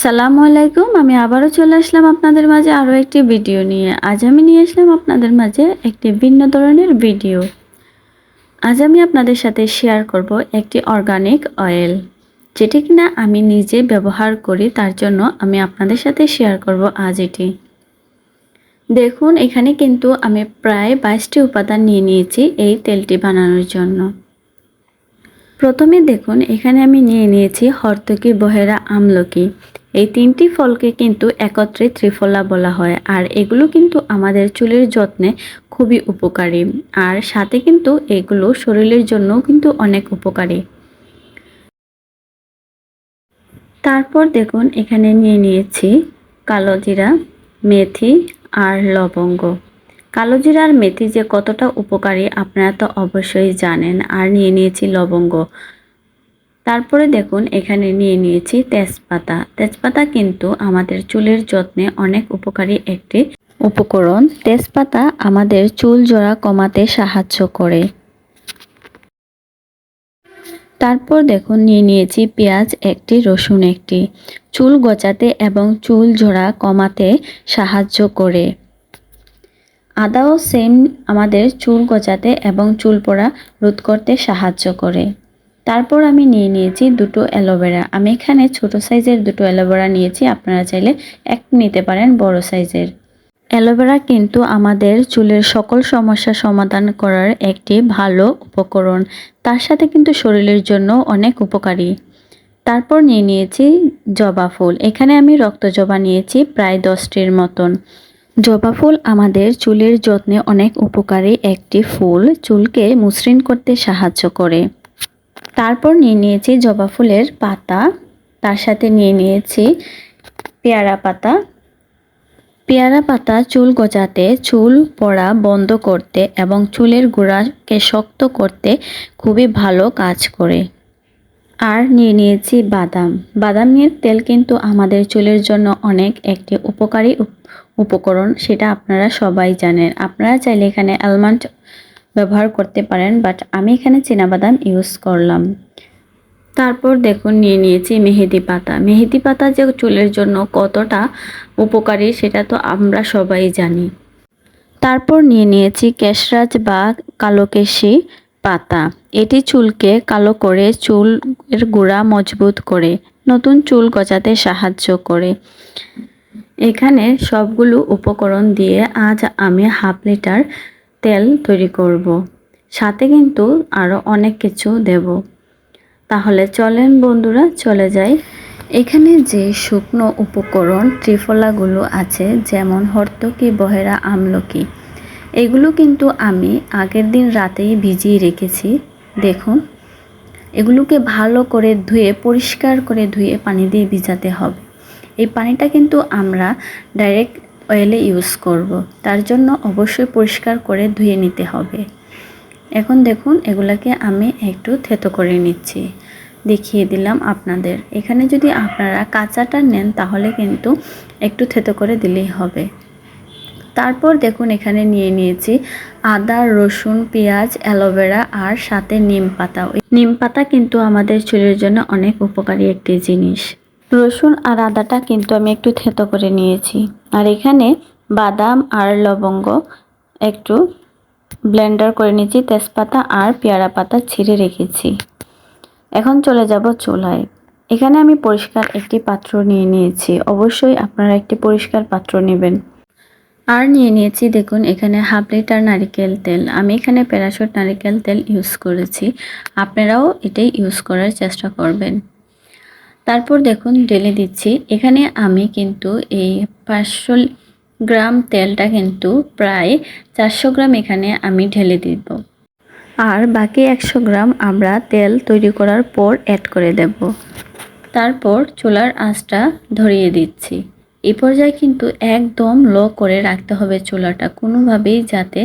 আসসালামু আলাইকুম। আমি আবারও চলে আসলাম আপনাদের মাঝে আরও একটি ভিডিও নিয়ে। আজ আমি নিয়ে আসলাম আপনাদের মাঝে একটি ভিন্ন ধরনের ভিডিও। আজ আমি আপনাদের সাথে শেয়ার করব একটি অর্গানিক অয়েল যেটি কিনা আমি নিজে ব্যবহার করি, তার জন্য আমি আপনাদের সাথে শেয়ার করব আজ এটি। দেখুন, এখানে কিন্তু আমি প্রায় বাইশটি উপাদান নিয়ে নিয়েছি এই তেলটি বানানোর জন্য। প্রথমে দেখুন, এখানে আমি নিয়ে নিয়েছি হর্তকি বহেরা আমলকি। এই তিনটি ফলকে কিন্তু একত্রে ত্রিফলা বলা হয়, আর এগুলো কিন্তু আমাদের চুলের যত্নে খুবই উপকারী, আর সাথে কিন্তু এগুলো শরীরের জন্য কিন্তু অনেক উপকারী। তারপর দেখুন, এখানে নিয়ে নিয়েছি কালো জিরা, মেথি আর লবঙ্গ। কালো জিরা আর মেথি যে কতটা উপকারী আপনারা তো অবশ্যই জানেন, আর নিয়ে নিয়েছি লবঙ্গ। তারপরে দেখুন, এখানে নিয়ে নিয়েছি তেজপাতা। তেজপাতা কিন্তু আমাদের চুলের যত্নে অনেক উপকারী একটি উপকরণ। তেজপাতা আমাদের চুল জোড়া কমাতে সাহায্য করে। তারপর দেখুন, নিয়ে নিয়েছি পেঁয়াজ একটি, রসুন একটি। চুল গচাতে এবং চুল জোড়া কমাতে সাহায্য করে। আদাও সেম আমাদের চুল গচাতে এবং চুল পড়া রোধ করতে সাহায্য করে। তারপর আমি নিয়ে নিয়েছি দুটো অ্যালোভেরা। আমি এখানে ছোট সাইজের দুটো অ্যালোভেরা নিয়েছি, আপনারা চাইলে এক নিতে পারেন বড় সাইজের। অ্যালোভেরা কিন্তু আমাদের চুলের সকল সমস্যা সমাধান করার একটি ভালো উপকরণ। তার সাথে কিন্তু শরীরের জন্য অনেক উপকারী। তারপর নিয়ে নিয়েছি জবা ফুল। এখানে আমি রক্ত জবা নিয়েছি প্রায় দশটির মতন। জবা ফুল আমাদের চুলের যত্নে অনেক উপকারী একটি ফুল। চুলকে মসৃণ করতে সাহায্য করে। তারপর নিয়ে নিয়েছি জবা ফুলের পাতা। তার সাথে নিয়ে নিয়েছি পেয়ারা পাতা। পেয়ারা পাতা চুল গজাতে, চুল পড়া বন্ধ করতে এবং চুলের গোড়াকে শক্ত করতে খুবই ভালো কাজ করে। আর নিয়ে নিয়েছি বাদাম। বাদামের তেল কিন্তু আমাদের চুলের জন্য অনেক একটি উপকারী উপকরণ, সেটা আপনারা সবাই জানেন। আপনারা চাইলে এখানে অ্যালমন্ড ব্যবহার করতে পারেন বাট আমি এখানে বাদাম ইউজ করলাম। তারপর দেখুন, নিয়ে নিয়েছি মেহেদি পাতা। মেহেদি পাতা যে চুলের জন্য কতটা উপকারী সেটা তো আমরা সবাই জানি। তারপর নিয়ে নিয়েছি কেশরাজ বা কালোকেশি পাতা। এটি চুলকে কালো করে চুলের গোড়া মজবুত করে, নতুন চুল গজাতে সাহায্য করে। এখানে সবগুলো উপকরণ দিয়ে আজ আমি হাফ লিটার তেল তৈরি করব। সাথে কিন্তু আরও অনেক কিছু দেব। তাহলে চলেন বন্ধুরা, চলে যাই। এখানে যে শুকনো উপকরণ, ত্রিফলাগুলো আছে, যেমন হর্তকি, বহেরা, আমলকি, এগুলো কিন্তু আমি আগের দিন রাতেই ভিজিয়ে রেখেছি। দেখুন, এগুলোকে ভালো করে ধুয়ে, পরিষ্কার করে ধুয়ে পানি দিয়ে ভিজাতে হবে। এই পানিটা কিন্তু আমরা ডাইরেক্ট অয়েলে ইউজ করব। তার জন্য অবশ্যই পরিষ্কার করে ধুয়ে নিতে হবে। এখন দেখুন, এগুলাকে আমি একটু থেতো করে নিচ্ছি। দেখিয়ে দিলাম আপনাদের। এখানে যদি আপনারা কাঁচাটা নেন, তাহলে কিন্তু একটু থেতো করে দিলেই হবে। তারপর দেখুন, এখানে নিয়ে নিয়েছি আদা, রসুন, পেঁয়াজ, অ্যালোভেরা আর সাথে নিম পাতা। নিম পাতা কিন্তু আমাদের চুলের জন্য অনেক উপকারী একটি জিনিস। রসুন আর আদাটা কিন্তু আমি একটু থেতো করে নিয়েছি। আর এখানে বাদাম আর লবঙ্গ একটু ব্লেন্ডার করে নিয়েছি, তেজপাতা আর পেয়ারা পাতা ছিঁড়ে রেখেছি। এখন চলে যাব চুলায়। এখানে আমি পরিষ্কার একটি পাত্র নিয়ে নিয়েছি। অবশ্যই আপনারা একটি পরিষ্কার পাত্র নেবেন। আর নিয়ে নিয়েছি দেখুন, এখানে হাফ লিটার নারিকেল তেল। আমি এখানে প্যারাশুট নারিকেল তেল ইউজ করেছি। আপনারাও এটাই ইউজ করার চেষ্টা করবেন। তারপর দেখুন, ঢেলে দিচ্ছি। এখানে আমি কিন্তু এই পাঁচশো গ্রাম তেলটা কিন্তু প্রায় চারশো গ্রাম এখানে আমি ঢেলে দিব। আর বাকি একশো গ্রাম আমরা তেল তৈরি করার পর অ্যাড করে দেব। তারপর চুলার আঁচটা ধরিয়ে দিচ্ছি। এই পর্যায়ে কিন্তু একদম লো করে রাখতে হবে চুলাটা কোনোভাবেই যাতে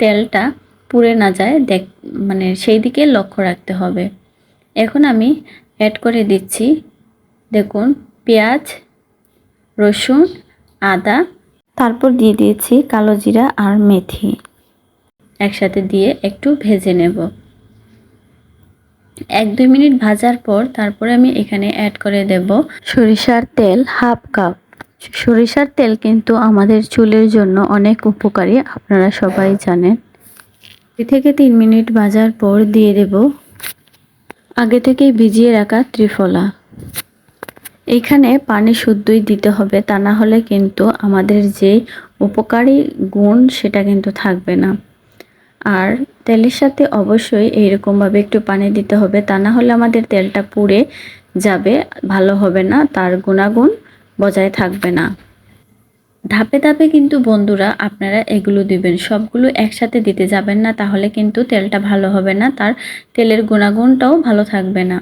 তেলটা পুড়ে না যায়। দেখ মানে সেই দিকে লক্ষ্য রাখতে হবে। এখন আমি অ্যাড করে দিচ্ছি দেখুন পেঁয়াজ রসুন আদা। তারপর দিয়ে দিয়েছি কালো জিরা আর মেথি। একসাথে দিয়ে একটু ভেজে নেব। এক দুই মিনিট ভাজার পর তারপরে আমি এখানে অ্যাড করে দেব সরিষার তেল হাফ কাপ সরিষার তেল কিন্তু আমাদের চুলের জন্য অনেক উপকারী আপনারা সবাই জানেন। দুই থেকে তিন মিনিট ভাজার পর দিয়ে দেব। আগে থেকে ভিজিয়ে রাখা ত্রিফলা। এখানে পানি শুদ্ধই দিতে হবে, তা না হলে কিন্তু আমাদের যে উপকারী গুণ সেটা কিন্তু থাকবে না। আর তেলের সাথে অবশ্যই এইরকমভাবে একটু পানি দিতে হবে, তা না হলে আমাদের তেলটা পুড়ে যাবে, ভালো হবে না, তার গুণাগুণ বজায় থাকবে না। ধাপে ধাপে কিন্তু বন্ধুরা আপনারা এগুলো দিবেন, সবগুলো একসাথে দিতে যাবেন না, তাহলে কিন্তু তেলটা ভালো হবে না, তার তেলের গুণাগুণটাও ভালো থাকবে না।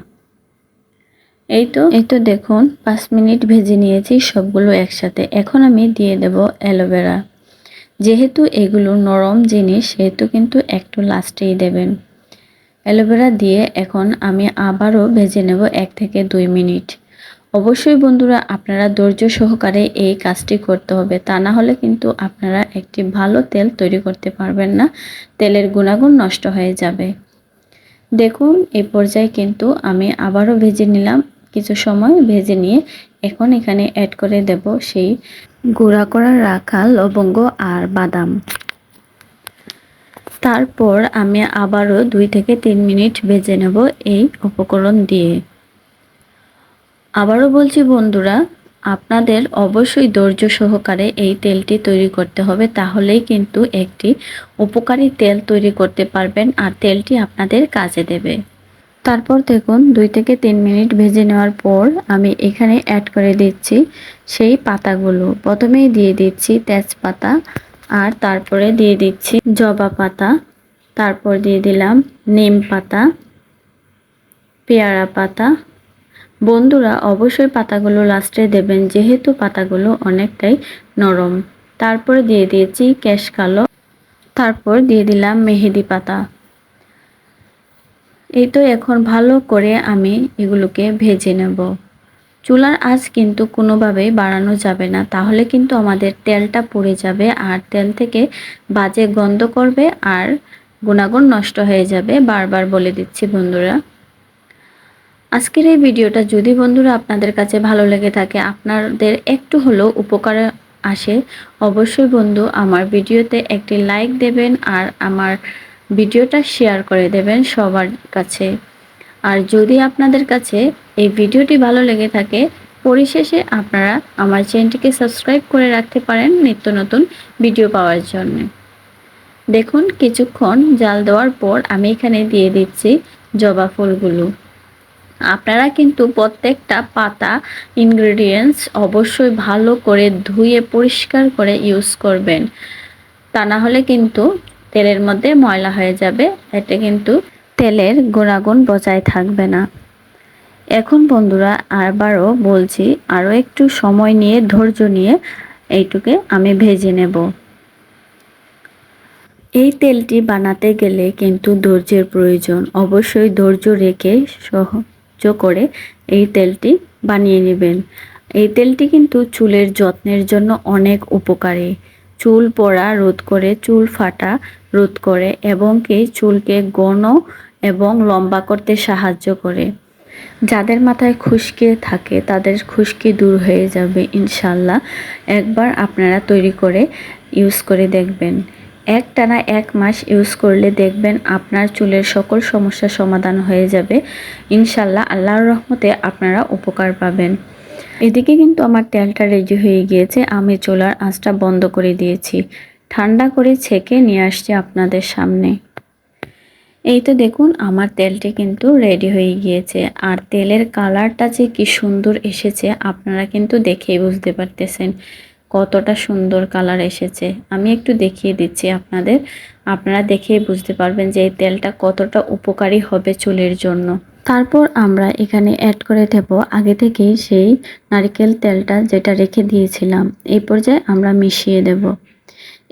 এই তো? এই তো দেখুন, পাঁচ মিনিট ভেজে নিয়েছি, সবগুলো একসাথে। এখন আমি দিয়ে দেব অ্যালোভেরা। যেহেতু এগুলো নরম জিনিস, সেহেতু কিন্তু একটু লাস্টেই দেবেন। অ্যালোভেরা দিয়ে এখন আমি আবারও ভেজে নেব এক থেকে দুই মিনিট। অবশ্যই বন্ধুরা, আপনারা ধৈর্য সহকারে এই কাজটি করতে হবে। তা না হলে কিন্তু আপনারা একটি ভালো তেল তৈরি করতে পারবেন না। তেলের গুণাগুণ নষ্ট হয়ে যাবে। দেখুন এই পর্যায়ে কিন্তু আমি আবারও ভেজে নিলাম কিছু সময় ভেজে নিয়ে এখন এখানে অ্যাড করে দেব সেই গুঁড়া করা রাখা লবঙ্গ আর বাদাম। তারপর আমি আবারও দুই থেকে তিন মিনিট ভেজে নেব এই উপকরণ দিয়ে। আবারও বলছি বন্ধুরা, আপনাদের অবশ্যই ধৈর্য সহকারে এই তেলটি তৈরি করতে হবে, তাহলেই কিন্তু একটি উপকারী তেল তৈরি করতে পারবেন আর তেলটি আপনাদের কাজে দেবে। তারপর দেখুন, দুই থেকে তিন মিনিট ভেজে নেওয়ার পর আমি এখানে অ্যাড করে দিচ্ছি সেই পাতাগুলো। প্রথমেই দিয়ে দিচ্ছি তেজপাতা আর তারপরে দিয়ে দিচ্ছি জবা পাতা। তারপর দিয়ে দিলাম নিম পাতা, পেয়ারা পাতা। বন্ধুরা, অবশ্যই পাতাগুলো লাস্টে দেবেন, যেহেতু পাতাগুলো অনেকটাই নরম। তারপরে দিয়ে দিয়েছি ক্যাশ কালো। তারপর দিয়ে দিলাম মেহেদি পাতা। এই তো এখন ভালো করে আমি এগুলোকে ভেজে নেব। চুলার আঁচ কিন্তু কোনোভাবেই বাড়ানো যাবে না, তাহলে কিন্তু আমাদের তেলটা পড়ে যাবে আর তেল থেকে বাজে গন্ধ করবে আর গুণাগুণ নষ্ট হয়ে যাবে, বারবার বলে দিচ্ছি বন্ধুরা। আজকের এই ভিডিওটা যদি বন্ধুরা আপনাদের কাছে ভালো লেগে থাকে, আপনাদের একটু হলেও উপকার আসে, অবশ্যই বন্ধু আমার ভিডিওতে একটি লাইক দেবেন আর আমার ভিডিওটা শেয়ার করে দেবেন সবার কাছে। আর যদি আপনাদের কাছে এই ভিডিওটি ভালো লেগে থাকে, পরিশেষে আপনারা আমার চ্যানেলটিকে সাবস্ক্রাইব করে রাখতে পারেন নিত্য নতুন ভিডিও পাওয়ার জন্য। দেখুন, কিছুক্ষণ জাল দেওয়ার পর আমি এখানে দিয়ে দিচ্ছি জবা ফুলগুলো। আপনারা কিন্তু প্রত্যেকটা পাতা ইনগ্রেডিয়েন্টস অবশ্যই ভালো করে ধুয়ে পরিষ্কার করে ইউজ করবেন। তা না হলে কিন্তু তেলের মধ্যে ময়লা হয়ে যাবে। এতে কিন্তু তেলের গুণাগুণ বজায় থাকবে না। এখন বন্ধুরা, আবারও বলছি, আরও একটু সময় নিয়ে, ধৈর্য নিয়ে এইটুকে আমি ভেজে নেব। এই তেলটি বানাতে গেলে কিন্তু ধৈর্যের প্রয়োজন। অবশ্যই ধৈর্য রেখে সহ্য করে এই তেলটি বানিয়ে নেবেন। এই তেলটি কিন্তু চুলের যত্নের জন্য অনেক উপকারী। চুল পড়া রোধ করে, চুল ফাটা রোধ করে এবং কি চুলকে ঘন এবং লম্বা করতে সাহায্য করে। যাদের মাথায় খুশকি থাকে, তাদের খুশকি দূর হয়ে যাবে ইনশাল্লাহ একবার আপনারা তৈরি করে ইউজ করে দেখবেন। এক টানা এক মাস ইউজ করলে দেখবেন আপনার চুলের সকল সমস্যার সমাধান হয়ে যাবে। ইনশাল্লাহ আল্লাহর রহমতে আপনারা উপকার পাবেন। এদিকে কিন্তু আমার তেলটা রেডি হয়ে গিয়েছে, আমি চুলার আঁচটা বন্ধ করে দিয়েছি। ঠান্ডা করে ছেঁকে নিয়ে আসছি আপনাদের সামনে। এই তো দেখুন, আমার তেলটি কিন্তু রেডি হয়ে গিয়েছে। আর তেলের কালারটা যে কি সুন্দর এসেছে, আপনারা কিন্তু দেখেই বুঝতে পারতেছেন কতটা সুন্দর কালার এসেছে। আমি একটু দেখিয়ে দিচ্ছি আপনাদের। আপনারা দেখেই বুঝতে পারবেন যে এই তেলটা কতটা উপকারী হবে চুলের জন্য। তারপর আমরা এখানে অ্যাড করে দেব। আগে থেকেই সেই নারকেল তেলটা যেটা রেখে দিয়েছিলাম, এই পর্যায়ে আমরা মিশিয়ে দেব।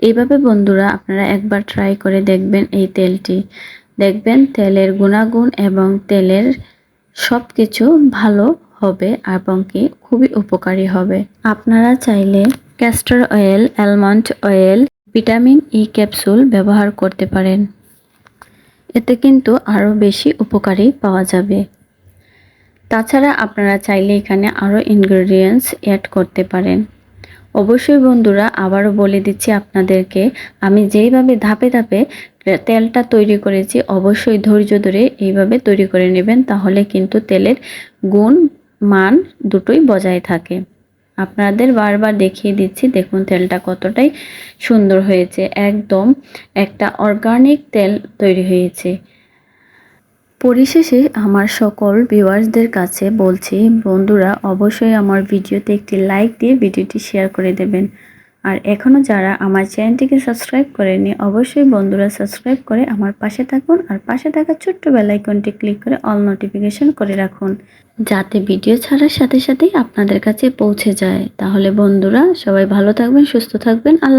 এইভাবে বন্ধুরা আপনারা একবার ট্রাই করে দেখবেন এই তেলটি। দেখবেন তেলের গুণাগুণ এবং তেলের সব কিছু ভালো হবে এবং কি খুবই উপকারী হবে। আপনারা চাইলে castor oil almond oil vitamin E capsule ব্যবহার করতে পারেন। এতে কিন্তু আরও বেশি উপকারী পাওয়া যাবে। তাছাড়া আপনারা চাইলে এখানে আরও ইনগ্রেডিয়েন্টস অ্যাড করতে পারেন। অবশ্যই বন্ধুরা, আবারও বলে দিচ্ছি আপনাদেরকে, আমি যেইভাবে ধাপে ধাপে তেলটা তৈরি করেছি, অবশ্যই ধৈর্য ধরে এইভাবে তৈরি করে নেবেন, তাহলে কিন্তু তেলের গুণ, মান দুটোই বজায় থাকে। আপনাদের বারবার দেখিয়ে দিচ্ছি, দেখুন তেলটা কতটাই সুন্দর হয়েছে। একদম একটা অর্গানিক তেল তৈরি হয়েছে। পরিশেষে আমার সকল ভিউয়ার্সদের কাছে বলছি, বন্ধুরা, অবশ্যই আমার ভিডিওতে একটি লাইক দিয়ে ভিডিওটি শেয়ার করে দেবেন। আর এখনও যারা আমার চ্যানেলটিকে সাবস্ক্রাইব করেনি অবশ্যই বন্ধুরা সাবস্ক্রাইব করে আমার পাশে থাকুন আর পাশে থাকা ছোট্ট বেলাইকনটি ক্লিক করে অল নোটিফিকেশন করে রাখুন, যাতে ভিডিও ছাড়ার সাথে সাথেই আপনাদের কাছে পৌঁছে যায়। তাহলে বন্ধুরা সবাই ভালো থাকবেন, সুস্থ থাকবেন, আল্লাহ